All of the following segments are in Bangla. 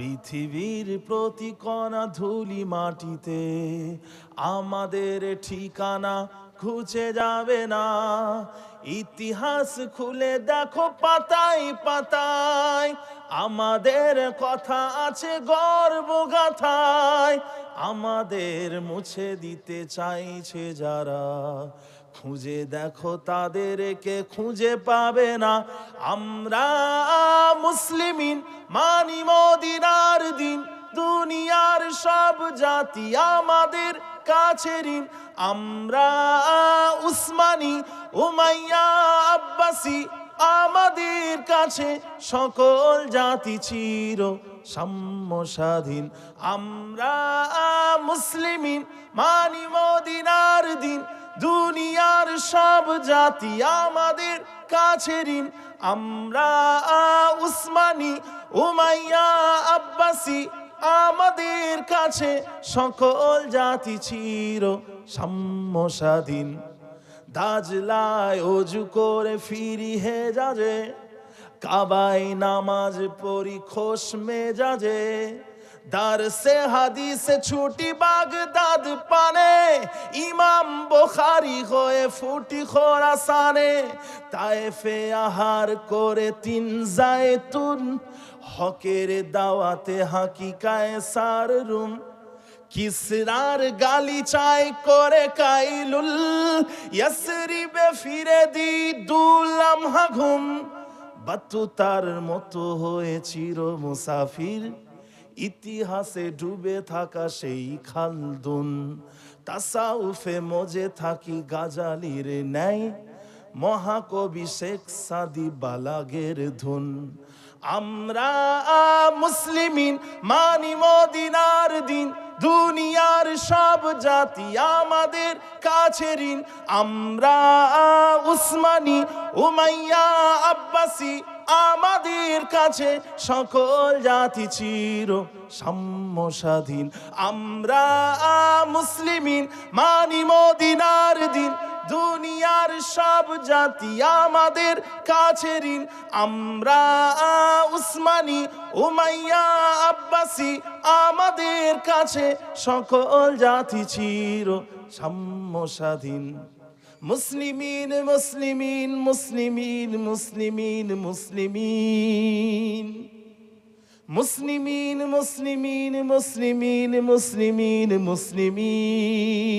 পৃথিবীর প্রতি কণা ধুলি মাটিতে আমাদের ঠিকানা খুঁজে যাবে না। ইতিহাস খুলে দেখো পাতায় পাতায়, আমাদের কথা আছে গর্ব গাথায় আমাদের মুছে দিতে চাইছে যারা খুঁজে দেখো তাদেরকে খুঁজে পাবে না। আমরা মুসলিমিন, মানি মদিনার দিন। দুনিয়ার সব জাতি আমাদের কাছে ঋণ আমরা উসমানী, উমাইয়া, আব্বাসী আমাদের কাছে সকল জাতি চির সাম্য স্বাধীন। আমরা মুসলিমিন, মানি মদিনার দিন। দুনিয়ার সব জাতি আমাদের কাছে ঋণ আমরা উসমানী, উমাইয়া, আব্বাসী, আমাদের কাছে সকল জাতি চির সাম্য দাজলায় অজু করে ফিরি হে যাজে কাবাই নামাজ পড়ি খোশ মেজাজে। দার সে হাদিসে ছুটি বাগদাদ পানে, ইমাম বোখারি হয়ে ফুটি খোরাসানে তায়েফে আহার করে তিন জায়তুন, হকের দাওয়াতে হাকিকায় সার রুম। কিসরার গালি চাই করে কাইলুল, ইয়াসরিবে ফিরে দি দুলাম ঘুম। বাতুতার মতো হয়ে চির মুসাফির। ইতিহাসে ডুবে থাকা সেই খালদুন, তাসাউফে মজে থাকি গাজালির ন্যায়, মহাকবি শেখ সাদি বালাগের ধুন। আমরা মুসলিমিন, মানি মদিনার দিন, দুনিয়ার সব জাতি আমাদের কাছে ঋণ। আমরা উসমানী, উমাইয়া আব্বাসী আমাদের কাছে সকল জাতি চির সাম্য স্বাধীন। আমরা মুসলিমিন, মানি মদিনার দিন। দুনিয়ার সব জাতি আমাদের কাছে ঋণ। আমরা উসমানী, উমাইয়া, আব্বাসী, আমাদের কাছে সকল জাতি চির সাম্য স্বাধীন। মুসলিমিন মুসলিমিন মুসলিমিন মুসলিমিন মুসলিমিন মুসলিমিন মুসলিমিন মুসলিমিন মুসলিমিন মুসলিমিন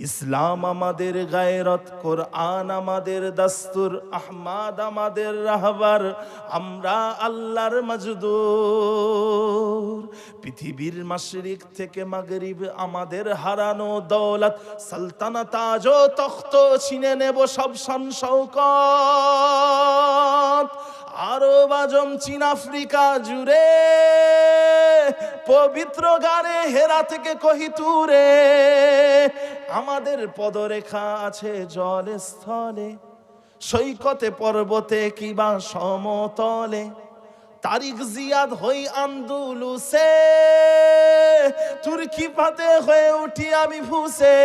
ইসলাম আমাদের গায়রত, কোরআন আমাদের দাস্তুর, আহমাদ আমাদের রাহবার, আমরা আল্লাহর মজদুর। পৃথিবীর মাশরিক থেকে মাগরিব আমাদের হারানো দৌলত, সালতানাত আজ তখ্ত ছিনে নেব সব শান শৌকত আরব আজম চীন আফ্রিকা জুড়ে, পবিত্র গানে হেরা থেকে কহিতুরে। আমাদের পদরেখা আছে জলে স্থলে সৈকতে, পর্বতে কিবা সমতলে। তারিখ জিয়াদ হই আন্দুলুসে, তুর্কি পাতে হয়ে উঠি আমি ভুসে।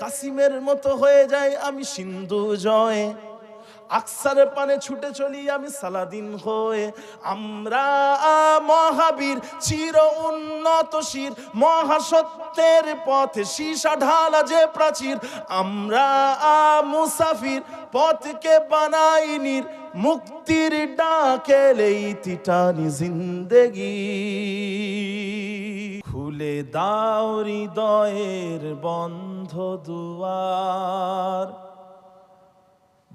কাসিমের মতো হয়ে যায় আমি সিন্ধু জয়। আকসার পানে ছুটে চলি আমি সালাদিন হয়ে। আমরা মহাবীর, চির উন্নত শির, মহাসত্যের পথে সীসা ঢালা যে প্রাচীর। আমরা মুসাফির, পথকে বানাই নির, মুক্তির ডাকে লেইতিটানি জিন্দেগি। খুলে দাও হৃদয়ের বন্ধ দুয়ার।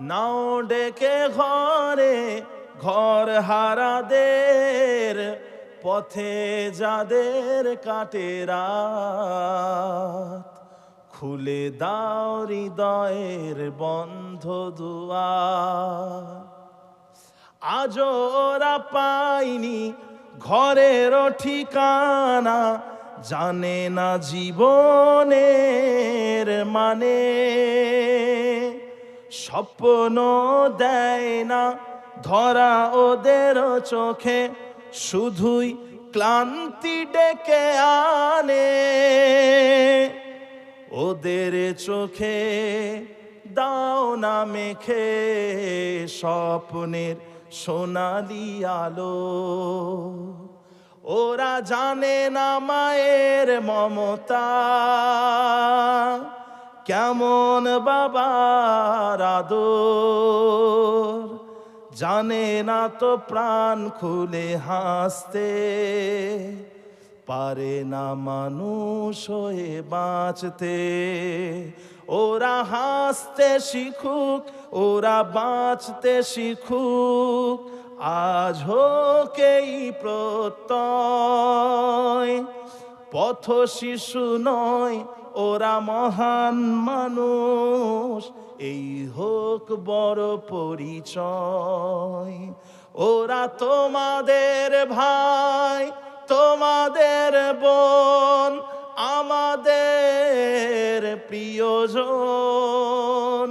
নাও ডেকে ঘরে, ঘর হারাদের, পথে যাদের কাটে রাত। খুলে দাও হৃদয়ের বন্ধ দুয়ার। আজ ওরা পাইনি ঘরের ঠিকানা, জানে না জীবনের মানে। স্বপ্ন দেয় না, ধরা ওদের চোখে, শুধুই ক্লান্তি ডেকে আনে। ওদের চোখে দাও না মেখে স্বপ্নের সোনালি আলো। ওরা জানে না মায়ের মমতা। কেমন বাবার আদর? জানে না তো প্রাণ খুলে হাসতে। পারে না মানুষ হয়ে বাঁচতে। ওরা হাসতে শিখুক, ওরা বাঁচতে শিখুক। আজ হোক এই প্রত্যয়। পথ শিশু নয় ওরা মহান মানুষ, এই হোক বড় পরিচয়। ওরা তোমাদের ভাই, তোমাদের বোন, আমাদের প্রিয়জন।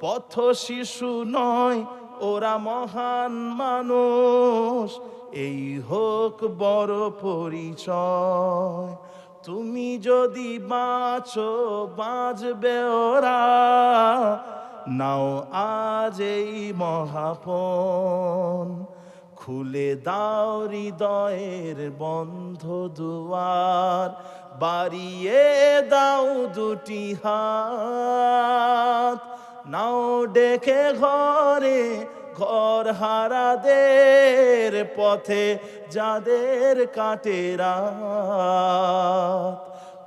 পথ শিশু নয়, ওরা মহান মানুষ, এই হোক বড় পরিচয়। তুমি যদি বাঁচো, বাঁচবে ওরা। নাও আজ এই মহাপন। খুলে দাও হৃদয়ের বন্ধ দুয়ার। বাড়িয়ে দাও দুটি হাত। নাও ডেকে ঘরে ঘর হারাদের পথে যাদের কাটে রাত।